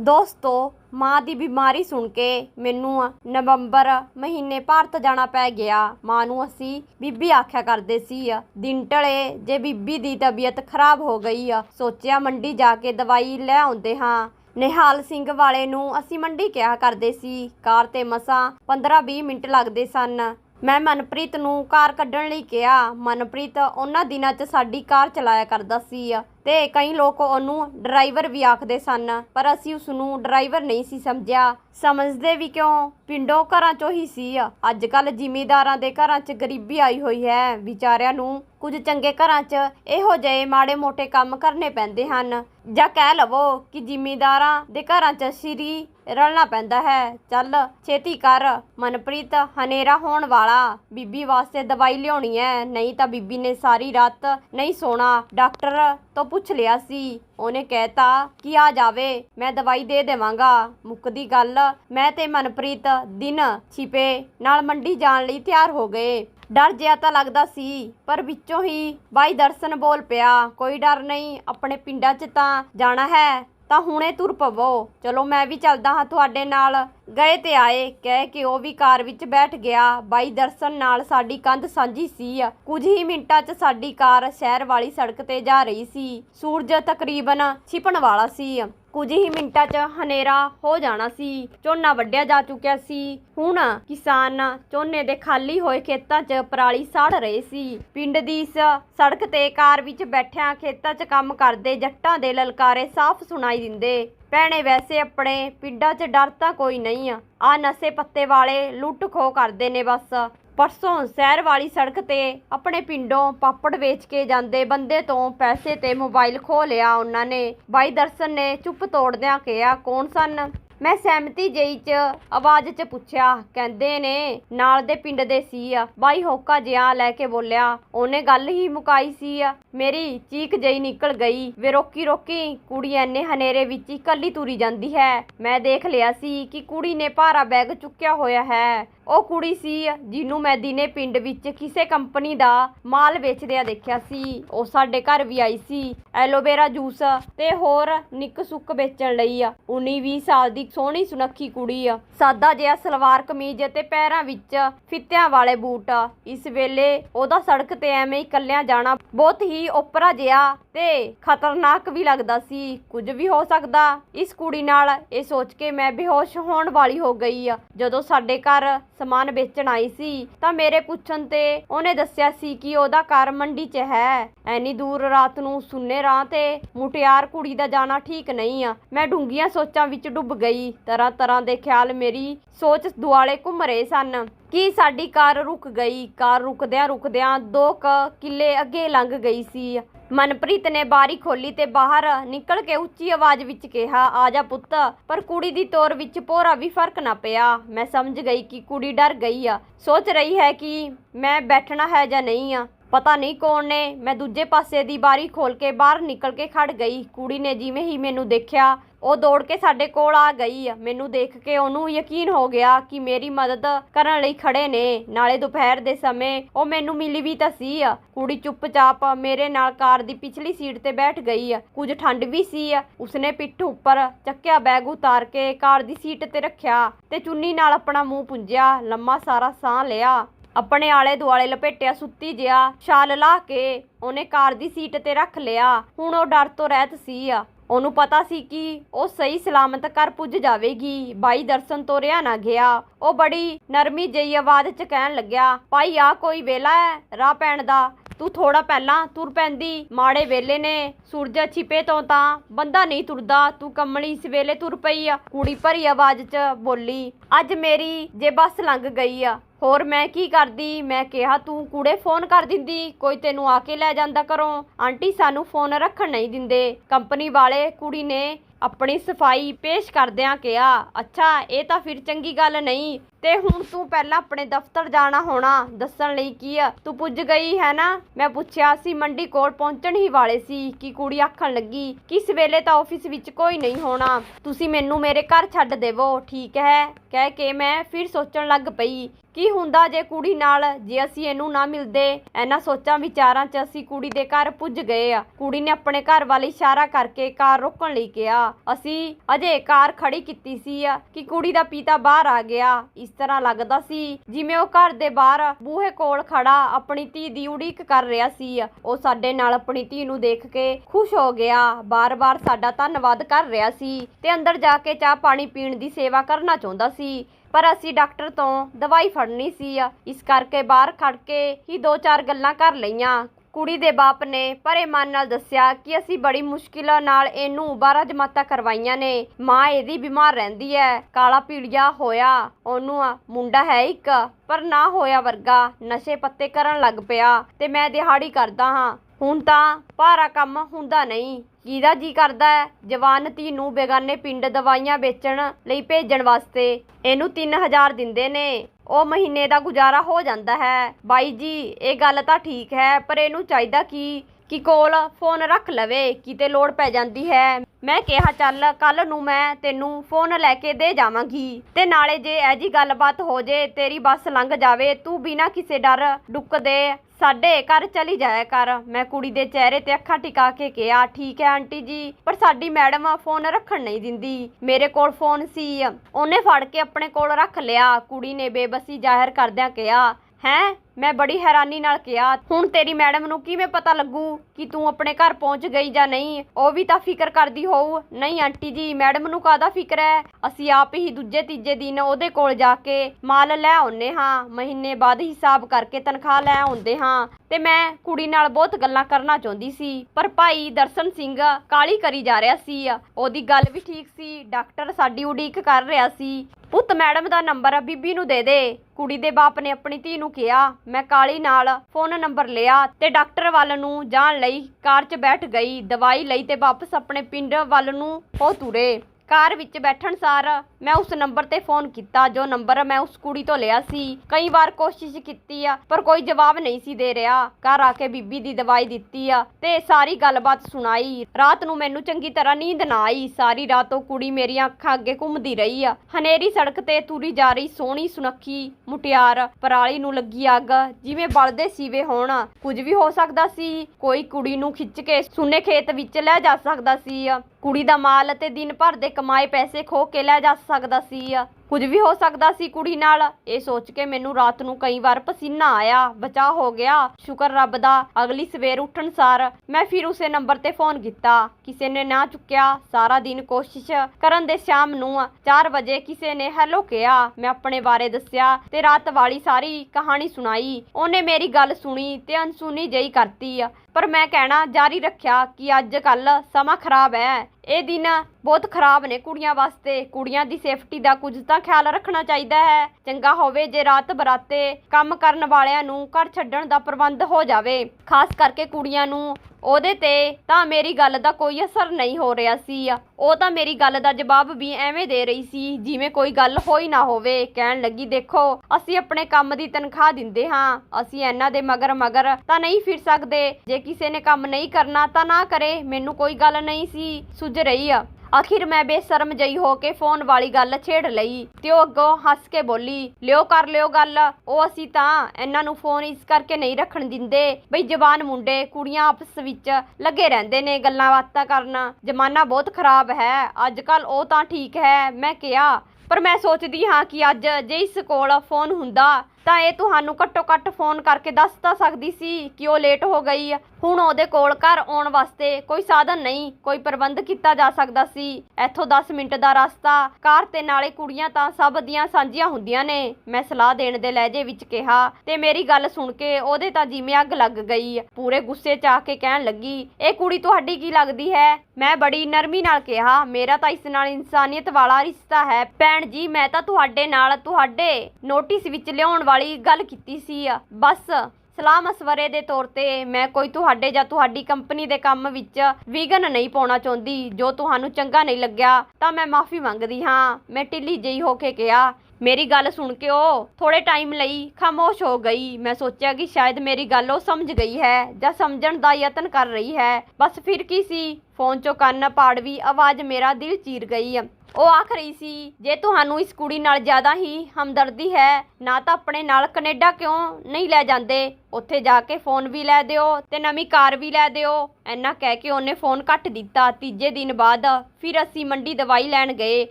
ਦੋਸਤੋ, ਮਾਂ ਦੀ ਬਿਮਾਰੀ ਸੁਣ ਕੇ ਮੈਨੂੰ ਨਵੰਬਰ ਮਹੀਨੇ ਭਾਰਤ ਜਾਣਾ ਪੈ ਗਿਆ। ਮਾਂ ਨੂੰ ਅਸੀਂ ਬੀਬੀ ਆਖਿਆ ਕਰਦੇ ਸੀ ਦਿਨ ਟਲੇ, ਜੇ ਬੀਬੀ ਦੀ ਤਬੀਅਤ ਖਰਾਬ ਹੋ ਗਈ ਆ, ਸੋਚਿਆ ਮੰਡੀ ਜਾ ਕੇ ਦਵਾਈ ਲੈ ਆਉਂਦੇ ਹਾਂ। ਨਿਹਾਲ ਸਿੰਘ ਵਾਲੇ ਨੂੰ ਅਸੀਂ ਮੰਡੀ ਕਿਹਾ ਕਰਦੇ ਸੀ। ਕਾਰ ਤੇ ਮਸਾਂ 15-20 ਮਿੰਟ ਲੱਗਦੇ ਸਨ। ਮੈਂ ਮਨਪ੍ਰੀਤ ਨੂੰ ਕਾਰ ਕੱਢਣ ਲਈ ਕਿਹਾ। ਮਨਪ੍ਰੀਤ ਉਹਨਾਂ ਦਿਨਾਂ 'ਚ ਸਾਡੀ ਕਾਰ ਚਲਾਇਆ ਕਰਦਾ ਸੀ ਤੇ ਕਈ ਲੋਕ ਉਹਨੂੰ ਡਰਾਈਵਰ ਵੀ ਆਖਦੇ ਸਨ, ਪਰ ਅਸੀਂ ਉਸ ਨੂੰ ਡਰਾਈਵਰ ਨਹੀਂ ਸੀ ਸਮਝਿਆ। ਸਮਝਦੇ ਵੀ ਕਿਉਂ? ਪਿੰਡੋਂ ਘਰਾਂ 'ਚੋਂ ਹੀ ਸੀ। ਅੱਜ ਕੱਲ ਜ਼ਿਮੀਦਾਰਾਂ ਦੇ ਘਰਾਂ 'ਚ ਗਰੀਬੀ ਆਈ ਹੋਈ ਹੈ। ਵਿਚਾਰਿਆਂ ਨੂੰ ਕੁਝ ਚੰਗੇ ਘਰਾਂ 'ਚ ਇਹੋ ਜਿਹੇ ਮਾੜੇ ਮੋਟੇ ਕੰਮ ਕਰਨੇ ਪੈਂਦੇ ਹਨ। ਜਾਂ ਕਹਿ ਲਵੋ ਕਿ ਜ਼ਿਮੀਦਾਰਾਂ ਦੇ ਘਰਾਂ 'ਚ ਸ੍ਰੀ ਰਲਣਾ ਪੈਂਦਾ ਹੈ। ਚੱਲ ਛੇਤੀ ਕਰ। ਮਨਪ੍ਰੀਤ, ਹਨੇਰਾ ਹੋਣ ਵਾਲਾ। ਬੀਬੀ ਵਾਸਤੇ ਦਵਾਈ ਲਿਆਉਣੀ ਹੈ ਨਹੀਂ ਤਾਂ ਬੀਬੀ ਨੇ ਸਾਰੀ ਰਾਤ ਨਹੀਂ ਸੋਣਾ। ਡਾਕਟਰ ਤੋਂ ਪੁੱਛ ਲਿਆ ਸੀ। ਉਹਨੇ ਕਹਿਤਾ ਕਿ ਆ ਜਾਵੇ। ਮੈਂ ਦਵਾਈ ਦੇ ਦੇਵਾਂਗਾ। ਮੁੱਕਦੀ ਗੱਲ, ਮੈਂ ਤੇ ਮਨਪ੍ਰੀਤ ਦਿਨ ਛਿਪੇ ਨਾਲ ਮੰਡੀ ਜਾਣ ਲਈ ਤਿਆਰ ਹੋ ਗਏ। ਡਰ ਜਿਆ ਤਾਂ ਲੱਗਦਾ ਸੀ, ਪਰ ਵਿੱਚੋਂ ਹੀ ਬਾਈ ਦਰਸ਼ਨ ਬੋਲ ਪਿਆ, ਕੋਈ ਡਰ ਨਹੀਂ, ਆਪਣੇ ਪਿੰਡਾਂ 'ਚ ਤਾਂ ਜਾਣਾ ਹੈ, ਤਾਂ ਹੁਣੇ ਤੁਰ ਪਵੋ। ਚਲੋ ਮੈਂ ਵੀ ਚੱਲਦਾ ਹਾਂ ਤੁਹਾਡੇ ਨਾਲ। ਗਏ ਤੇ ਆਏ, ਕਹਿ ਕੇ ਉਹ ਵੀ ਕਾਰ ਵਿੱਚ ਬੈਠ ਗਿਆ। ਬਾਈ ਦਰਸ਼ਨ ਨਾਲ ਸਾਡੀ ਕੰਧ ਸਾਂਝੀ ਸੀ। ਕੁਝ ਹੀ ਮਿੰਟਾਂ 'ਚ ਸਾਡੀ ਕਾਰ ਸ਼ਹਿਰ ਵਾਲੀ ਸੜਕ ਤੇ ਜਾ ਰਹੀ ਸੀ। ਸੂਰਜ ਤਕਰੀਬਨ ਛਿਪਣ ਵਾਲਾ ਸੀ। ਕੁਝ ਹੀ ਮਿੰਟਾਂ 'ਚ ਹਨੇਰਾ ਹੋ ਜਾਣਾ ਸੀ। ਝੋਨਾ ਵੱਢਿਆ ਜਾ ਚੁੱਕਿਆ ਸੀ। ਹੁਣ ਕਿਸਾਨ ਝੋਨੇ ਦੇ ਖਾਲੀ ਹੋਏ ਖੇਤਾਂ 'ਚ ਪਰਾਲੀ ਸਾੜ ਰਹੇ ਸੀ। ਪਿੰਡ ਦੀ ਇਸ ਸੜਕ ਤੇ ਕਾਰ ਵਿੱਚ ਬੈਠਿਆਂ ਖੇਤਾਂ 'ਚ ਕੰਮ ਕਰਦੇ ਜੱਟਾਂ ਦੇ ਲਲਕਾਰੇ ਸਾਫ਼ ਸੁਣਾਈ ਦਿੰਦੇ। ਭੈਣੇ, ਵੈਸੇ ਆਪਣੇ ਪਿੰਡਾਂ 'ਚ ਡਰ ਤਾਂ ਕੋਈ ਨਹੀਂ ਆ। ਆ ਨਸ਼ੇ ਪੱਤੇ ਵਾਲੇ ਲੁੱਟ ਖੋ ਕਰਦੇ ਨੇ ਬਸ। ਪਰਸੋਂ ਸ਼ਹਿਰ ਵਾਲੀ ਸੜਕ ਤੇ ਆਪਣੇ ਪਿੰਡੋਂ ਪਾਪੜ ਵੇਚ ਕੇ ਜਾਂਦੇ ਬੰਦੇ ਤੋਂ ਪੈਸੇ ਤੇ ਮੋਬਾਈਲ ਖੋ ਲਿਆ ਉਹਨਾਂ ਨੇ। ਬਾਈ ਦਰਸ਼ਨ ਨੇ ਚੁੱਪ ਤੋੜਦਿਆਂ ਕਿਹਾ, ਕੌਣ ਸਨ? ਮੈਂ ਸਹਿਮਤੀ ਜਈ ਚ ਆਵਾਜ਼ ਚ ਪੁੱਛਿਆ, ਕਹਿੰਦੇ ਨੇ, ਨਾਲ ਦੇ ਪਿੰਡ ਦੇ ਸੀ ਆ। ਬਾਈ ਹੋਕਾ ਜਿਹਾ ਲੈ ਕੇ ਬੋਲਿਆ, ਉਹਨੇ ਗੱਲ ਹੀ ਮੁਕਾਈ ਸੀ ਆ। ਮੇਰੀ ਚੀਕ ਜਈ ਨਿਕਲ ਗਈ। ਵੇ ਰੋਕੀ ਰੋਕੀ ਕੁੜੀ ਐਨੇ ਹਨੇਰੇ ਵਿੱਚ ਇਕੱਲੀ ਤੁਰੀ ਜਾਂਦੀ ਹੈ। ਮੈਂ ਦੇਖ ਲਿਆ ਸੀ ਕਿ ਕੁੜੀ ਨੇ ਭਾਰਾ ਬੈਗ ਚੁੱਕਿਆ ਹੋਇਆ ਹੈ। ਉਹ ਕੁੜੀ ਸੀ ਜਿਹਨੂੰ ਮੈਂ ਦਿਨੇ ਪਿੰਡ ਵਿੱਚ ਕਿਸੇ ਕੰਪਨੀ ਦਾ ਮਾਲ ਵੇਚਦਿਆਂ ਦੇਖਿਆ ਸੀ। ਉਹ ਸਾਡੇ ਘਰ ਵੀ ਆਈ ਸੀ, ਐਲੋਵੇਰਾ ਜੂਸ ਤੇ ਹੋਰ ਨਿੱਕ ਸੁੱਕ ਵੇਚਣ ਲਈ ਆ। 19 20 ਸਾਲ ਦੀ ਸੋਹਣੀ ਸੁਨੱਖੀ ਕੁੜੀ ਆ। ਸਾਦਾ ਜਿਹਾ ਸਲਵਾਰ ਕਮੀਜ਼ ਤੇ ਪੈਰਾਂ ਵਿੱਚ ਫਿੱਤਿਆਂ ਵਾਲੇ ਬੂਟ ਇਸ ਵੇਲੇ ਉਹਦਾ ਸੜਕ ਤੇ ਐਵੇਂ ਇਕੱਲਿਆਂ ਜਾਣਾ ਬਹੁਤ ਹੀ ਓਪਰਾ ਜਿਹਾ ਤੇ ਖਤਰਨਾਕ ਵੀ ਲੱਗਦਾ ਸੀ। ਕੁਝ ਵੀ ਹੋ ਸਕਦਾ, ਇਸ ਕੁੜੀ ਨਾਲ ਇਹ ਸੋਚ ਕੇ ਮੈਂ ਬੇਹੋਸ਼ ਹੋਣ ਵਾਲੀ ਹੋ ਗਈ ਆ। ਜਦੋਂ ਸਾਡੇ ਘਰ ਸਮਾਨ ਵੇਚਣ ਆਈ ਸੀ, ਤਾਂ ਮੇਰੇ ਪੁੱਛਣ ਤੇ ਉਹਨੇ ਦੱਸਿਆ ਸੀ ਕਿ ਉਹਦਾ ਘਰ ਮੰਡੀ 'ਚ ਹੈ। ਐਨੀ ਦੂਰ ਰਾਤ ਨੂੰ ਸੁੰਨੇ ਰਾਹ ਤੇ ਮੁਟਿਆਰ ਕੁੜੀ ਦਾ ਜਾਣਾ ਠੀਕ ਨਹੀਂ ਆ। ਮੈਂ ਡੂੰਘੀਆਂ ਸੋਚਾਂ ਵਿੱਚ ਡੁੱਬ ਗਈ। ਤਰ੍ਹਾਂ ਤਰ੍ਹਾਂ ਦੇ ਖਿਆਲ ਮੇਰੀ ਸੋਚ ਦੁਆਲੇ ਘੁੰਮ ਰਹੇ ਸਨ। ਕਿ ਸਾਡੀ ਕਾਰ ਰੁਕ ਗਈ? ਕਾਰ ਰੁਕਦਿਆਂ ਰੁਕਦਿਆਂ ਦੋ ਕ ਕਿੱਲੇ ਅੱਗੇ ਲੰਘ ਗਈ ਸੀ। ਮਨਪ੍ਰੀਤ ਨੇ ਬਾਰੀ ਖੋਲੀ ਤੇ ਬਾਹਰ ਨਿਕਲ ਕੇ ਉੱਚੀ ਆਵਾਜ਼ ਵਿੱਚ ਕਿਹਾ, ਆ ਜਾ ਪੁੱਤ, ਪਰ ਕੁੜੀ ਦੀ ਤੋਰ ਵਿੱਚ ਪੋਰਾ ਵੀ ਫ਼ਰਕ ਨਾ ਪਿਆ। ਮੈਂ ਸਮਝ ਗਈ ਕਿ ਕੁੜੀ ਡਰ ਗਈ ਆ। ਸੋਚ ਰਹੀ ਹੈ ਕਿ ਮੈਂ ਬੈਠਣਾ ਹੈ ਜਾਂ ਨਹੀਂ ਆ। ਪਤਾ ਨਹੀਂ ਕੌਣ ਨੇ। ਮੈਂ ਦੂਜੇ ਪਾਸੇ ਦੀ ਬਾਰੀ ਖੋਲ ਕੇ ਬਾਹਰ ਨਿਕਲ ਕੇ ਖੜ ਗਈ। ਕੁੜੀ ਨੇ ਜਿਵੇਂ ਹੀ ਮੈਨੂੰ ਦੇਖਿਆ ਉਹ ਦੌੜ ਕੇ ਸਾਡੇ ਕੋਲ ਆ ਗਈ ਮੈਨੂੰ ਦੇਖ ਕੇ ਉਹਨੂੰ ਯਕੀਨ ਹੋ ਗਿਆ ਕਿ ਮੇਰੀ ਮਦਦ ਕਰਨ ਲਈ ਖੜੇ ਨੇ। ਨਾਲੇ ਦੁਪਹਿਰ ਦੇ ਸਮੇਂ ਉਹ ਮੈਨੂੰ ਮਿਲੀ ਵੀ ਤਾਂ ਸੀ ਕੁੜੀ ਚੁੱਪਚਾਪ ਮੇਰੇ ਨਾਲ ਕਾਰ ਦੀ ਪਿਛਲੀ ਸੀਟ ਤੇ ਬੈਠ ਗਈ ਕੁਝ ਠੰਡ ਵੀ ਸੀ ਉਸਨੇ ਪਿੱਠ ਉੱਪਰ ਚੱਕਿਆ ਬੈਗ ਉਤਾਰ ਕੇ ਕਾਰ ਦੀ ਸੀਟ ਤੇ ਰੱਖਿਆ ਤੇ ਚੁੰਨੀ ਨਾਲ ਆਪਣਾ ਮੂੰਹ ਪੁੰਝਿਆ ਲੰਮਾ ਸਾਰਾ ਸਾਹ ਲਿਆ। ਆਪਣੇ ਆਲੇ ਦੁਆਲੇ ਲਪੇਟਿਆ ਸੁੱਤੀ ਜਿਆ ਛਾਲ ਲਾ ਕੇ ਉਹਨੇ ਕਾਰ ਦੀ ਸੀਟ ਤੇ ਰੱਖ ਲਿਆ। ਹੁਣ ਉਹ ਡਰ ਤੋਂ ਰਹਿਤ ਸੀ ਆ। ਉਹਨੂੰ ਪਤਾ ਸੀ ਕਿ ਉਹ ਸਹੀ ਸਲਾਮਤ ਘਰ ਪੁੱਜ ਜਾਵੇਗੀ। ਬਾਈ ਦਰਸ਼ਨ ਤੋਂ ਰਿਆ ਨਾ ਗਿਆ। ਉਹ ਬੜੀ ਨਰਮੀ ਜਈ ਆਵਾਜ਼ 'ਚ ਕਹਿਣ ਲੱਗਿਆ, ਭਾਈ ਆ ਕੋਈ ਵੇਲਾ ਹੈ? ਰਾਹ ਪੈਣ ਦਾ। ਤੂੰ ਥੋੜਾ ਪਹਿਲਾਂ ਤੁਰ ਪੈਂਦੀ, ਮਾੜੇ ਵੇਲੇ ਨੇ, ਸੂਰਜ ਛਿਪੇ ਤੋਂ ਤਾਂ। ਬੰਦਾ ਨਹੀਂ ਤੁਰਦਾ, ਤੂੰ ਕੰਮਲੀ ਇਸ ਵੇਲੇ ਤੁਰ ਪਈ ਆ, ਕੁੜੀ ਭਰੀ ਆਵਾਜ਼ 'ਚ ਬੋਲੀ, ਅੱਜ ਮੇਰੀ ਜੇ ਬੱਸ ਲੰਘ ਗਈ ਆ, ਹੋਰ ਮੈਂ ਕੀ ਕਰਦੀ? ਮੈਂ ਕਿਹਾ ਤੂੰ ਕੁੜੇ ਫੋਨ ਕਰ ਦਿੰਦੀ, ਕੋਈ ਤੈਨੂੰ ਆ ਕੇ ਲੈ ਜਾਂਦਾ ਕਰੋ ਆਂਟੀ ਸਾਨੂੰ ਫੋਨ ਰੱਖਣ ਨਹੀਂ ਦਿੰਦੇ। ਕੰਪਨੀ ਵਾਲੇ ਕੁੜੀ ਨੇ ਆਪਣੀ ਸਫ਼ਾਈ ਪੇਸ਼ ਕਰਦਿਆਂ ਕਿਹਾ, ਅੱਛਾ, ਇਹ ਤਾਂ ਫਿਰ ਚੰਗੀ ਗੱਲ ਨਹੀਂ। ਤੇ ਹੁਣ ਤੂੰ ਪਹਿਲਾਂ ਆਪਣੇ ਦਫ਼ਤਰ ਜਾਣਾ ਹੋਣਾ। ਦੱਸਣ ਲਈ ਕੀ ਆ? ਤੂੰ ਪੁੱਜ ਗਈ, ਹੈ ਨਾ? ਮੈਂ ਪੁੱਛਿਆ ਸੀ ਮੰਡੀ ਕੋਲ ਪਹੁੰਚਣ ਹੀ ਵਾਲੇ ਸੀ। ਕਿ ਕੁੜੀ ਆਖਣ ਲੱਗੀ, ਕਿਸ ਵੇਲੇ ਤਾਂ ਆਫਿਸ ਵਿੱਚ ਕੋਈ ਨਹੀਂ ਹੋਣਾ। ਤੁਸੀਂ ਮੈਨੂੰ ਮੇਰੇ ਘਰ ਛੱਡ ਦੇਵੋ। ਠੀਕ ਹੈ। ਕਹਿ ਕੇ ਮੈਂ ਫਿਰ ਸੋਚਣ ਲੱਗ ਪਈ। ਕੀ ਹੁੰਦਾ ਜੇ ਕੁੜੀ ਨਾਲ, ਜੇ ਅਸੀਂ ਇਹਨੂੰ ਨਾ ਮਿਲਦੇ? ਇਹਨਾਂ ਸੋਚਾਂ ਵਿਚਾਰਾਂ 'ਚ ਅਸੀਂ ਕੁੜੀ ਦੇ ਘਰ ਪੁੱਜ ਗਏ ਆ। ਕੁੜੀ ਨੇ ਆਪਣੇ ਘਰ ਵੱਲ ਇਸ਼ਾਰਾ ਕਰਕੇ ਕਾਰ ਰੋਕਣ ਲਈ ਕਿਹਾ। ਅਸੀਂ ਅਜੇ ਕਾਰ ਖੜੀ ਕੀਤੀ ਸੀ ਆ ਕਿ ਕੁੜੀ ਦਾ ਪਿਤਾ ਬਾਹਰ ਆ ਗਿਆ। ਇਸ ਤਰ੍ਹਾਂ ਲੱਗਦਾ ਸੀ ਜਿਵੇਂ ਉਹ ਘਰ ਦੇ ਬਾਹਰ ਬੂਹੇ ਕੋਲ ਖੜਾ ਆਪਣੀ ਧੀ ਦੀ ਉਡੀਕ ਕਰ ਰਿਹਾ ਸੀ ਉਹ ਸਾਡੇ ਨਾਲ ਆਪਣੀ ਧੀ ਨੂੰ ਦੇਖ ਕੇ ਖੁਸ਼ ਹੋ ਗਿਆ। ਬਾਰ-ਬਾਰ ਸਾਡਾ ਧੰਨਵਾਦ ਕਰ ਰਿਹਾ ਸੀ ਤੇ ਅੰਦਰ ਜਾ ਕੇ ਚਾਹ ਪਾਣੀ ਪੀਣ ਦੀ ਸੇਵਾ ਕਰਨਾ ਚਾਹੁੰਦਾ ਸੀ। ਪਰ ਅਸੀਂ ਡਾਕਟਰ ਤੋਂ ਦਵਾਈ ਫੜਨੀ ਸੀ ਇਸ ਕਰਕੇ ਬਾਹਰ ਖੜ ਕੇ ਹੀ ਦੋ ਚਾਰ ਗੱਲਾਂ ਕਰ ਲਈਆਂ। ਕੁੜੀ ਦੇ ਬਾਪ ਨੇ ਭਰੇ ਮਨ ਨਾਲ ਦੱਸਿਆ ਕਿ ਅਸੀਂ ਬੜੀ ਮੁਸ਼ਕਿਲ ਨਾਲ ਇਹਨੂੰ 12 ਜਮਾਤਾਂ ਕਰਵਾਈਆਂ ਨੇ। ਮਾਂ ਇਹਦੀ ਬਿਮਾਰ ਰਹਿੰਦੀ ਹੈ ਕਾਲਾ ਪੀੜੀਆ ਹੋਇਆ। ਉਹਨੂੰ ਮੁੰਡਾ ਹੈ ਇੱਕ, ਪਰ ਨਾ ਹੋਇਆ ਵਰਗਾ, ਨਸ਼ੇ ਪੱਤੇ ਕਰਨ ਲੱਗ ਪਿਆ ਤੇ ਮੈਂ ਦਿਹਾੜੀ ਕਰਦਾ ਹਾਂ। ਹੁਣ ਤਾਂ ਭਾਰਾ ਕੰਮ ਹੁੰਦਾ ਨਹੀਂ। ਕਿਹਦਾ ਜੀ ਕਰਦਾ ਹੈ? ਜਵਾਨ ਧੀ ਨੂੰ ਬੇਗਾਨੇ ਪਿੰਡ ਦਵਾਈਆਂ ਵੇਚਣ ਲਈ ਭੇਜਣ ਵਾਸਤੇ। ਇਹਨੂੰ 3000 ਦਿੰਦੇ ਨੇ। ਉਹ ਮਹੀਨੇ ਦਾ ਗੁਜ਼ਾਰਾ ਹੋ ਜਾਂਦਾ ਹੈ। ਬਾਈ ਜੀ, ਇਹ ਗੱਲ ਤਾਂ ਠੀਕ ਹੈ, ਪਰ ਇਹਨੂੰ ਚਾਹੀਦਾ ਕਿ? ਕਿ ਕੋਲ ਫੋਨ ਰੱਖ ਲਵੇ, ਕਿਤੇ ਲੋੜ ਪੈ ਜਾਂਦੀ ਹੈ। ਮੈਂ ਕਿਹਾ, ਚੱਲ, ਕੱਲ ਨੂੰ ਮੈਂ ਤੈਨੂੰ ਫੋਨ ਲੈ ਕੇ ਦੇ ਜਾਵਾਂਗੀ। ਤੇ ਨਾਲੇ ਜੇ ਇਹ ਜੀ ਗੱਲਬਾਤ ਹੋ ਜੇ, ਤੇਰੀ ਬੱਸ ਲੰਘ ਜਾਵੇ, ਤੂੰ ਬਿਨਾਂ ਕਿਸੇ ਡਰ ਡੁੱਕ ਦੇ ਸਾਡੇ ਘਰ ਚਲੀ ਜਾਇਆ ਕਰ। ਮੈਂ ਕੁੜੀ ਦੇ ਚਿਹਰੇ ਤੇ ਅੱਖਾਂ ਟਿਕਾ ਕੇ ਕਿਹਾ, ਠੀਕ ਹੈ ਆਂਟੀ ਜੀ, ਪਰ ਸਾਡੀ ਮੈਡਮ ਫੋਨ ਰੱਖਣ ਨਹੀਂ ਦਿੰਦੀ। ਮੇਰੇ ਕੋਲ ਫੋਨ ਸੀ, ਉਹਨੇ ਫੜ ਕੇ ਆਪਣੇ ਕੋਲ ਰੱਖ ਲਿਆ। ਕੁੜੀ ਨੇ ਬੇਬਸੀ ਜ਼ਾਹਿਰ ਕਰਦਿਆਂ ਕਿਹਾ, ਹੈਂ ਮੈਂ ਬੜੀ ਹੈਰਾਨੀ ਨਾਲ ਕਿਹਾ, ਹੁਣ ਤੇਰੀ ਮੈਡਮ ਨੂੰ ਕਿਵੇਂ ਪਤਾ ਲੱਗੂ ਕਿ ਤੂੰ ਆਪਣੇ ਘਰ ਪਹੁੰਚ ਗਈ ਜਾਂ ਨਹੀਂ? ਉਹ ਵੀ ਤਾਂ ਫਿਕਰ ਕਰਦੀ ਹੋਊ। ਨਹੀਂ, ਆਂਟੀ ਜੀ, ਮੈਡਮ ਨੂੰ ਕਾਹਦਾ ਫਿਕਰ ਹੈ? ਅਸੀਂ ਆਪ ਹੀ ਦੂਜੇ ਤੀਜੇ ਦਿਨ ਉਹਦੇ ਕੋਲ ਜਾ ਕੇ ਮਾਲ ਲੈ ਆਉਨੇ ਹਾਂ। ਮਹੀਨੇ ਬਾਅਦ ਹਿਸਾਬ ਕਰਕੇ ਤਨਖਾਹ ਲੈ ਆਉਂਦੇ ਹਾਂ। ਤੇ ਮੈਂ ਕੁੜੀ ਨਾਲ ਬਹੁਤ ਗੱਲਾਂ ਕਰਨਾ ਚਾਹੁੰਦੀ ਸੀ, ਪਰ ਭਾਈ ਦਰਸ਼ਨ ਸਿੰਘ ਕਾਲੀ ਕਰੀ ਜਾ ਰਿਹਾ ਸੀ। ਉਹਦੀ ਗੱਲ ਵੀ ਠੀਕ ਸੀ, ਡਾਕਟਰ ਸਾਡੀ ਉਡੀਕ ਕਰ ਰਿਹਾ ਸੀ। ਪੁੱਤ, ਮੈਡਮ ਦਾ ਨੰਬਰ ਬੀਬੀ ਨੂੰ ਦੇ ਦੇ। ਕੁੜੀ ਦੇ ਬਾਪ ਨੇ ਆਪਣੀ ਧੀ ਨੂੰ ਕਿਹਾ ਮੈਂ ਕਾਲੀ ਨਾਲ ਫੋਨ ਨੰਬਰ ਲਿਆ ਤੇ ਡਾਕਟਰ ਵੱਲ ਨੂੰ ਜਾਣ ਲਈ ਕਾਰ 'ਚ ਬੈਠ ਗਈ, ਦਵਾਈ ਲਈ ਤੇ ਵਾਪਸ ਆਪਣੇ ਪਿੰਡ ਵੱਲ ਨੂੰ ਹੋ ਤੁਰੇ। ਕਾਰ ਵਿੱਚ ਬੈਠਣ ਸਾਰ ਮੈਂ ਉਸ ਨੰਬਰ ਤੇ ਫੋਨ ਕੀਤਾ, ਜੋ ਨੰਬਰ ਮੈਂ ਉਸ ਕੁੜੀ ਤੋਂ ਲਿਆ ਸੀ। ਕਈ ਵਾਰ ਕੋਸ਼ਿਸ਼ ਕੀਤੀ ਆ, ਪਰ ਕੋਈ ਜਵਾਬ ਨਹੀਂ ਸੀ ਦੇ ਰਿਹਾ। ਘਰ ਆ ਕੇ ਬੀਬੀ ਦੀ ਦਵਾਈ ਦਿੱਤੀ ਆ ਤੇ ਸਾਰੀ ਗੱਲਬਾਤ ਸੁਣਾਈ। ਰਾਤ ਨੂੰ ਮੈਨੂੰ ਚੰਗੀ ਤਰ੍ਹਾਂ ਨੀਂਦ ਨਾ ਆਈ। ਸਾਰੀ ਰਾਤ ਉਹ ਕੁੜੀ ਮੇਰੀਆਂ ਅੱਖਾਂ ਅੱਗੇ ਘੁੰਮਦੀ ਰਹੀ ਆ। ਹਨੇਰੀ ਸੜਕ ਤੇ ਤੁਰੀ ਜਾ ਰਹੀ ਸੋਹਣੀ ਸੁਨੱਖੀ ਮੁਟਿਆਰ ਪਰਾਲੀ ਨੂੰ ਲੱਗੀ ਅੱਗ, ਜਿਵੇਂ ਬਲਦੇ ਸੀਵੇ ਹੋਣ। ਕੁਝ ਵੀ ਹੋ ਸਕਦਾ ਸੀ। ਕੋਈ ਕੁੜੀ ਨੂੰ ਖਿੱਚ ਕੇ ਸੁੰਨੇ ਖੇਤ ਵਿੱਚ ਲੈ ਜਾ ਸਕਦਾ ਸੀ। ਕੁੜੀ ਦਾ ਮਾਲ ਅਤੇ ਦਿਨ ਭਰ ਦੇ ਕਮਾਏ ਪੈਸੇ ਖੋ ਕੇ ਲੈ ਜਾ ਸਕਦਾ ਸੀ। ਕੁਝ ਵੀ ਹੋ ਸਕਦਾ ਸੀ ਕੁੜੀ ਨਾਲ। ਇਹ ਸੋਚ ਕੇ ਮੈਨੂੰ ਰਾਤ ਨੂੰ ਕਈ ਵਾਰ ਪਸੀਨਾ ਆਇਆ। ਬਚਾ ਹੋ ਗਿਆ। ਸ਼ੁਕਰ ਰੱਬ ਦਾ, ਅਗਲੀ ਸਵੇਰ ਉੱਠਣ ਸਾਰ ਮੈਂ ਫਿਰ ਉਸੇ ਨੰਬਰ ਤੇ ਫੋਨ ਕੀਤਾ। ਕਿਸੇ ਨੇ ਨਾ ਚੁੱਕਿਆ। ਸਾਰਾ ਦਿਨ ਕੋਸ਼ਿਸ਼ ਕਰਨ ਦੇ ਸ਼ਾਮ ਨੂੰ 4 ਵਜੇ ਕਿਸੇ ਨੇ ਹੈਲੋ ਕਿਹਾ। ਮੈਂ ਆਪਣੇ ਬਾਰੇ ਦੱਸਿਆ ਤੇ ਰਾਤ ਵਾਲੀ ਸਾਰੀ ਕਹਾਣੀ ਸੁਣਾਈ। ਉਹਨੇ ਮੇਰੀ ਗੱਲ ਸੁਣੀ ਤੇ ਅਨਸੁਣੀ ਜਈ ਕਰਤੀ। ਪਰ ਮੈਂ ਕਹਿਣਾ ਜਾਰੀ ਰੱਖਿਆ ਕਿ ਅੱਜ ਕੱਲ ਸਮਾਂ ਖਰਾਬ ਹੈ। ਇਹ ਦਿਨ ਬਹੁਤ ਖਰਾਬ ਨੇ ਕੁੜੀਆਂ ਵਾਸਤੇ। ਕੁੜੀਆਂ ਦੀ ਸੇਫਟੀ ਦਾ ਕੁਝ ਤਾਂ ਖਿਆਲ ਰੱਖਣਾ ਚਾਹੀਦਾ ਹੈ। ਚੰਗਾ ਹੋਵੇ ਜੇ ਰਾਤ ਬਰਾਤੇ ਕੰਮ ਕਰਨ ਵਾਲਿਆਂ ਨੂੰ ਘਰ ਛੱਡਣ ਦਾ ਪ੍ਰਬੰਧ ਹੋ ਜਾਵੇ। ਖਾਸ ਕਰਕੇ ਕੁੜੀਆਂ ਨੂੰ। ਉਹਦੇ ਤੇ ਤਾਂ ਮੇਰੀ ਗੱਲ ਦਾ ਕੋਈ ਅਸਰ ਨਹੀਂ ਹੋ ਰਿਹਾ ਸੀ। ਉਹ ਤਾਂ ਮੇਰੀ ਗੱਲ ਦਾ ਜਵਾਬ ਵੀ ਐਵੇਂ ਦੇ ਰਹੀ ਸੀ, ਜਿਵੇਂ ਕੋਈ ਗੱਲ ਹੋਈ ਨਾ ਹੋਵੇ। ਕਹਿਣ ਲੱਗੀ, ਦੇਖੋ, ਅਸੀਂ ਆਪਣੇ ਕੰਮ ਦੀ ਤਨਖਾਹ ਦਿੰਦੇ ਹਾਂ। ਅਸੀਂ ਇਹਨਾਂ ਦੇ ਮਗਰ ਮਗਰ ਤਾਂ ਨਹੀਂ ਫਿਰ ਸਕਦੇ। ਜੇ ਕਿਸੇ ਨੇ ਕੰਮ ਨਹੀਂ ਕਰਨਾ ਤਾਂ ਨਾ ਕਰੇ। ਮੈਨੂੰ ਕੋਈ ਗੱਲ ਨਹੀਂ ਸੀ ਸੁਝ ਰਹੀ। ਆ ਆਖਿਰ ਮੈਂ ਬੇਸ਼ਰਮ ਜਈ ਹੋ ਕੇ ਫੋਨ ਵਾਲੀ ਗੱਲ ਛੇੜ ਲਈ, ਤੇ ਉਹ ਅੱਗੋਂ ਹੱਸ ਕੇ ਬੋਲੀ, ਲਿਓ ਕਰ ਲਿਓ ਗੱਲ। ਉਹ ਅਸੀਂ ਤਾਂ ਇਹਨਾਂ ਨੂੰ ਫੋਨ ਇਸ ਕਰਕੇ ਨਹੀਂ ਰੱਖਣ ਦਿੰਦੇ ਬਈ ਜਵਾਨ ਮੁੰਡੇ, ਕੁੜੀਆਂ ਆਪਸ ਵਿੱਚ ਲੱਗੇ ਰਹਿੰਦੇ ਨੇ ਗੱਲਾਂ ਬਾਤਾਂ ਕਰਨ। ਜ਼ਮਾਨਾ ਬਹੁਤ ਖਰਾਬ ਹੈ ਅੱਜ ਕੱਲ ਉਹ ਤਾਂ ਠੀਕ ਹੈ, ਮੈਂ ਕਿਹਾ। ਪਰ ਮੈਂ ਸੋਚਦੀ ਹਾਂ ਕਿ ਅੱਜ ਜੇ ਇਸ ਕੋਲ ਫੋਨ ਹੁੰਦਾ ਤਾਂ ਇਹ ਤੁਹਾਨੂੰ ਘੱਟੋ ਘੱਟ ਫੋਨ ਕਰਕੇ ਦੱਸ ਤਾਂ ਸਕਦੀ ਸੀ ਕਿ ਉਹ ਲੇਟ ਹੋ ਗਈ ਆ। ਹੁਣ ਉਹਦੇ ਕੋਲ ਘਰ ਆਉਣ ਵਾਸਤੇ ਕੋਈ ਸਾਧਨ ਨਹੀਂ, ਕੋਈ ਪ੍ਰਬੰਧ ਕੀਤਾ ਜਾ ਸਕਦਾ ਸੀ। ਇੱਥੋਂ 10 ਮਿੰਟ ਦਾ ਰਸਤਾ, ਕਾਰ ਤੇ ਨਾਲੇ ਕੁੜੀਆਂ ਤਾਂ ਸਭ ਦੀਆਂ ਸਾਂਝੀਆਂ ਹੁੰਦੀਆਂ ਨੇ, ਮੈਂ ਸਲਾਹ ਦੇਣ ਦੇ ਲਹਿਜੇ ਵਿੱਚ ਕਿਹਾ, ਤੇ ਮੇਰੀ ਗੱਲ ਸੁਣ ਕੇ ਉਹਦੇ ਤਾਂ ਜਿਵੇਂ ਅੱਗ ਲੱਗ ਗਈ ਪੂਰੇ ਗੁੱਸੇ 'ਚ ਆ ਕੇ ਕਹਿਣ ਲੱਗੀ, ਇਹ ਕੁੜੀ ਤੁਹਾਡੀ ਕੀ ਲੱਗਦੀ ਹੈ? ਮੈਂ ਬੜੀ ਨਰਮੀ ਨਾਲ ਕਿਹਾ, ਮੇਰਾ ਤਾਂ ਇਸ ਨਾਲ ਇਨਸਾਨੀਅਤ ਵਾਲਾ ਰਿਸ਼ਤਾ ਹੈ। ਭੈਣ ਜੀ, ਮੈਂ ਤਾਂ ਤੁਹਾਡੇ ਨਾਲ, ਤੁਹਾਡੇ ਨੋਟਿਸ ਵਿੱਚ ਲਿਆਉਣ ਵਾਲੀ ਗੱਲ ਕੀਤੀ ਸੀ ਬਸ, ਸਲਾਹ ਮਸ਼ਵਰੇ ਦੇ ਤੌਰ ਤੇ ਮੈਂ ਕੋਈ ਤੁਹਾਡੇ ਜਾਂ ਤੁਹਾਡੀ ਕੰਪਨੀ ਦੇ ਕੰਮ ਵਿੱਚ ਵਿਗਨ ਨਹੀਂ ਪਾਉਣਾ ਚਾਹੁੰਦੀ, ਜੋ ਤੁਹਾਨੂੰ ਚੰਗਾ ਨਹੀਂ ਲੱਗਿਆ, ਤਾਂ ਮੈਂ ਮਾਫੀ ਮੰਗਦੀ ਹਾਂ। ਮੈਂ ਢਿੱਲੀ ਜਿਹੀ ਹੋ ਕੇ ਕਿਹਾ, ਮੇਰੀ ਗੱਲ ਸੁਣ ਕੇ ਉਹ ਥੋੜੇ ਟਾਈਮ ਲਈ ਖਾਮੋਸ਼ ਹੋ ਗਈ। ਮੈਂ ਸੋਚਿਆ ਕਿ ਸ਼ਾਇਦ ਮੇਰੀ ਗੱਲ ਉਹ ਸਮਝ ਗਈ ਹੈ ਜਾਂ ਸਮਝਣ ਦਾ ਯਤਨ ਕਰ ਰਹੀ ਹੈ। ਬਸ ਫਿਰ ਕੀ ਸੀ? ਫੋਨ ਚੋਂ ਕੰਨ ਪਾੜਵੀ ਆਵਾਜ਼ ਮੇਰਾ ਦਿਲ ਚੀਰ ਗਈ। ਉਹ ਆਖ ਰਹੀ ਸੀ, ਜੇ ਤੁਹਾਨੂੰ ਇਸ ਕੁੜੀ ਨਾਲ ਜ਼ਿਆਦਾ ਹੀ ਹਮਦਰਦੀ ਹੈ, ਨਾ ਤਾਂ ਆਪਣੇ ਨਾਲ ਕੈਨੇਡਾ ਕਿਉਂ ਨਹੀਂ ਲੈ ਜਾਂਦੇ? ਉੱਥੇ ਜਾ ਕੇ ਫੋਨ ਵੀ ਲੈ ਦਿਓ ਤੇ ਨਵੀਂ ਕਾਰ ਵੀ ਲੈ ਦਿਓ। ਐਨਾ ਕਹਿ ਕੇ ਉਹਨੇ ਫੋਨ ਕੱਟ ਦਿੱਤਾ। ਤੀਜੇ ਦਿਨ ਬਾਅਦ ਫਿਰ ਅਸੀਂ ਮੰਡੀ ਦਵਾਈ ਲੈਣ ਗਏ।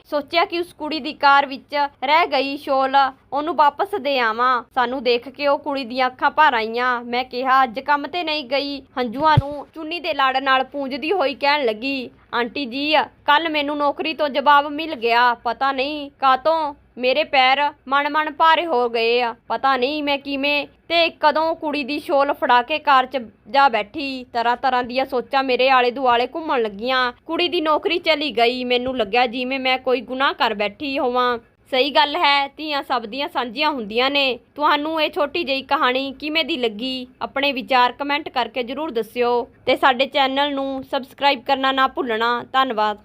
ਸੋਚਿਆ ਕਿ ਉਸ ਕੁੜੀ ਦੀ ਕਾਰ ਵਿੱਚ ਰਹਿ ਗਈ ਸ਼ੋਲ। ਉਹਨੂੰ ਵਾਪਸ ਦੇ ਆਵਾਂ। ਸਾਨੂੰ ਦੇਖ ਕੇ ਉਹ ਕੁੜੀ ਦੀਆਂ ਅੱਖਾਂ ਭਰ ਆਈਆਂ। ਮੈਂ ਕਿਹਾ, ਅੱਜ ਕੰਮ ਤੇ ਨਹੀਂ ਗਈ। ਹੰਝੂਆਂ ਨੂੰ ਚੁੰਨੀ ਦੇ ਲੜ ਨਾਲ ਪੂੰਝਦੀ ਹੋਈ ਕਹਿਣ ਲੱਗੀ, ਆਂਟੀ ਜੀ ਕੱਲ ਮੈਨੂੰ ਨੌਕਰੀ ਤੋਂ ਜਵਾਬ ਮਿਲ ਗਿਆ। ਪਤਾ ਨਹੀਂ ਕਾਤੋਂ ਮੇਰੇ ਪੈਰ ਮਨ ਮਨ ਭਾਰੇ ਹੋ ਗਏ ਆ। ਪਤਾ ਨਹੀਂ ਮੈਂ ਕਿਵੇਂ ਤੇ ਕਦੋਂ ਕੁੜੀ ਦੀ ਸ਼ੋਲ ਫੜਾ ਕੇ ਕਾਰ 'ਚ ਜਾ ਬੈਠੀ। ਤਰ੍ਹਾਂ ਤਰ੍ਹਾਂ ਦੀਆਂ ਸੋਚਾਂ ਮੇਰੇ ਆਲੇ ਦੁਆਲੇ ਘੁੰਮਣ ਲੱਗੀਆਂ। ਕੁੜੀ ਦੀ ਨੌਕਰੀ ਚਲੀ ਗਈ। ਮੈਨੂੰ ਲੱਗਿਆ ਜਿਵੇਂ ਮੈਂ ਕੋਈ ਗੁਨਾਹ ਕਰ ਬੈਠੀ ਹੋਵਾਂ। ਸਹੀ ਗੱਲ ਹੈ, ਧੀਆਂ ਸਭ ਦੀਆਂ ਸਾਂਝੀਆਂ ਹੁੰਦੀਆਂ ਨੇ। ਤੁਹਾਨੂੰ ਇਹ ਛੋਟੀ ਜਿਹੀ ਕਹਾਣੀ ਕਿਵੇਂ ਦੀ ਲੱਗੀ? ਆਪਣੇ ਵਿਚਾਰ ਕਮੈਂਟ ਕਰਕੇ ਜਰੂਰ ਦੱਸਿਓ। ਤੇ ਸਾਡੇ ਚੈਨਲ ਨੂੰ ਸਬਸਕ੍ਰਾਈਬ ਕਰਨਾ ਨਾ ਭੁੱਲਣਾ। ਧੰਨਵਾਦ।